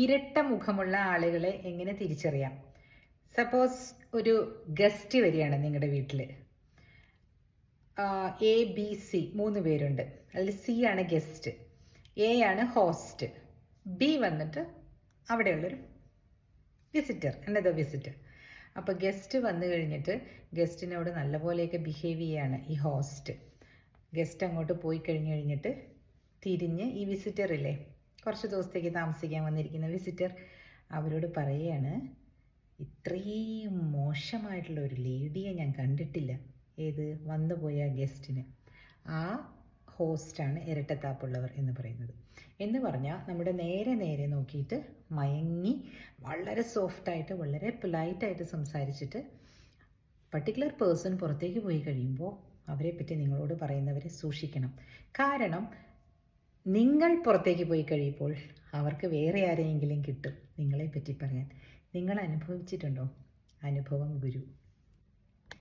ഇരട്ട മുഖമുള്ള ആളുകളെ എങ്ങനെ തിരിച്ചറിയാം? സപ്പോസ് ഒരു ഗസ്റ്റ് വരികയാണ് നിങ്ങളുടെ വീട്ടിൽ എ ബി സി മൂന്ന് പേരുണ്ട്. അതിൽ സി ആണ് ഗസ്റ്റ് എ ആണ് ഹോസ്റ്റ് ബി വന്നിട്ട് അവിടെയുള്ളൊരു വിസിറ്റർ എന്നതോ വിസിറ്റർ അപ്പോൾ ഗസ്റ്റ് വന്നു കഴിഞ്ഞിട്ട് ഗസ്റ്റിനോട് നല്ലപോലെയൊക്കെ ബിഹേവ് ചെയ്യാണ് ഈ ഹോസ്റ്റ് ഗസ്റ്റ് അങ്ങോട്ട് പോയി കഴിഞ്ഞ് കഴിഞ്ഞിട്ട് തിരിഞ്ഞ് ഈ വിസിറ്റർ ഇല്ലേ? കുറച്ച് ദിവസത്തേക്ക് താമസിക്കാൻ വന്നിരിക്കുന്ന വിസിറ്റർ അവരോട് പറയുകയാണ് ഇത്രയും മോശമായിട്ടുള്ള ഒരു ലേഡിയെ ഞാൻ കണ്ടിട്ടില്ല. ഏത്? വന്നുപോയ ഗസ്റ്റിന് ആ ഹോസ്റ്റാണ് ഇരട്ടത്താപ്പുള്ളവർ എന്ന് പറയുന്നത്. എന്ന് പറഞ്ഞാൽ നമ്മുടെ നേരെ നേരെ നോക്കിയിട്ട് മയങ്ങി വളരെ സോഫ്റ്റായിട്ട് വളരെ പൊലൈറ്റായിട്ട് സംസാരിച്ചിട്ട് പർട്ടിക്കുലർ പേഴ്സൺ പുറത്തേക്ക് പോയി കഴിയുമ്പോൾ അവരെ പറ്റി നിങ്ങളോട് പറയുന്നവരെ സൂക്ഷിക്കണം. കാരണം നിങ്ങൾ പുറത്തേക്ക് പോയി കഴിയുമ്പോൾ അവർക്ക് വേറെ ആരെയെങ്കിലും കിട്ടും നിങ്ങളെ പറ്റി പറയാൻ. നിങ്ങൾ അനുഭവിച്ചിട്ടുണ്ടോ? അനുഭവം ഗുരു.